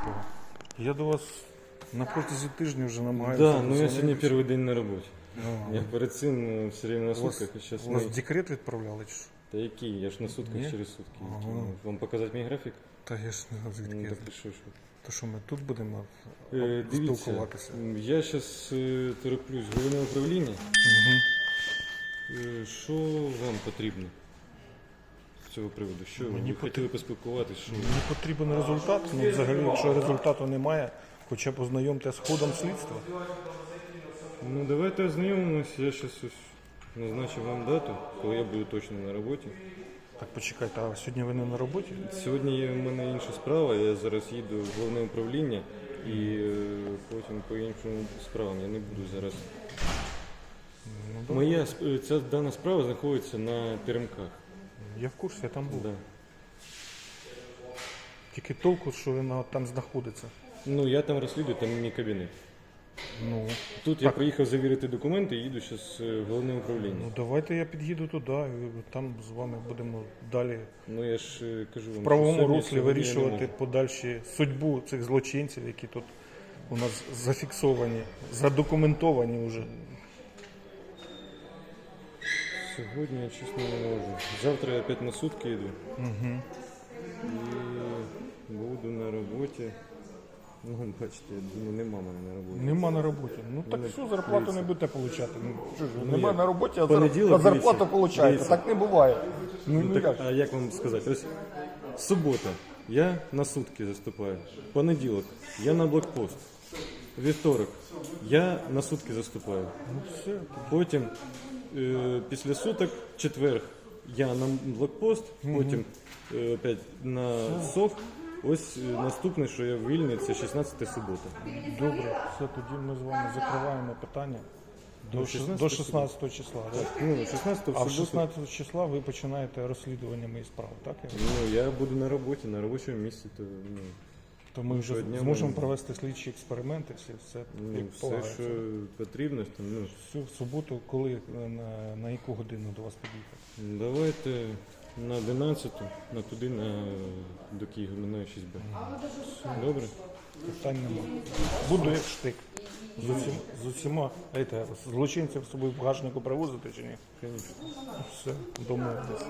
такого. Я до вас на протязі тижня вже намагаюся. Да, ну я сьогодні перший день на роботі. Ага. Я перед цим ну, все время на вас, сутках, і зараз у вас ми... декрет відправляли чи що? Та який? Я ж на сутках Ні? через сутки. Ага. Ну, Вам показати мій графік? Та я ж не знаю, звідки Ну я так знаю. що, що? То що ми тут будемо Е, Дивіться, спілкуватися? м, я зараз тороплюсь головне управління. Угу. Е, Що вам потрібно цього приводу? Що ви Мені хотіли поспілкуватися? Що... Мені потрібен результат. Ну, взагалі, якщо результату немає, хоча б ознайомте з ходом слідства. Ну давайте ознайомимося. Я зараз назначу вам дату, коли я буду точно на роботі. Так почекайте, а сьогодні ви не на роботі? Сьогодні є в мене інша справа. Я зараз їду в головне управління і е, потім по іншим справам. Я не буду зараз. Ну. Моя сп- ця дана справа знаходиться на теремках. Я в курсі, я там був. Да. Тільки толку, що він там знаходиться. Ну я там розслідую, там мій кабінет. Ну, Тут я приїхав завірити документи і їду зараз в головне управління. ну давайте я під'їду туди, і там з вами будемо далі Ну я ж е, кажу вам, в правовому сьогодні- руслі сьогодні я не вирішувати можу. подальші судьбу цих злочинців, які тут у нас зафіксовані, задокументовані вже. Сьогодні я чесно не можу. Завтра я опять на сутки йду. Угу. І буду на роботі. Ну, бачите, я думаю, нема мене на роботі. Нема на роботі. Ну так Мене все, зарплату дивіться. не будете отримати. Ну, що ж, Ну, нема як? на роботі, а, зар... Понеділок, а зарплату дивіться, получаєте. дивіться. Так не буває. Ну, Ну, ну, так, а як вам сказати? Ось субота. Я на сутки заступаю. Понеділок. Я на блокпост. Вівторок. Я на сутки заступаю. Ну все. Потім е, після суток, четверг, я на блокпост, потім е, опять на СОВ. Ось е, наступне, що я вільний, це 16 субота. Добре, все, тоді ми з вами закриваємо питання до, Ну, 16 до 16 числа. Так? Ну, 16 в А в суботу. 16 числа ви починаєте розслідування моєї справи, так? я Ну, я буду на роботі, на робочому місці, то ну, То ми вже Щодня зможемо ми- провести слідчі експерименти, все, все ну як все, полагається. що потрібно, то, ну, Всю в суботу, коли е, на, на яку годину до вас під'їхати? давайте на 11 на туди на до Києва минає 6Б. Добре? Питань нема. Буду як штик. З, усім, з усіма ете, злочинців з собою в багажнику привозити чи ні? Все, домовились.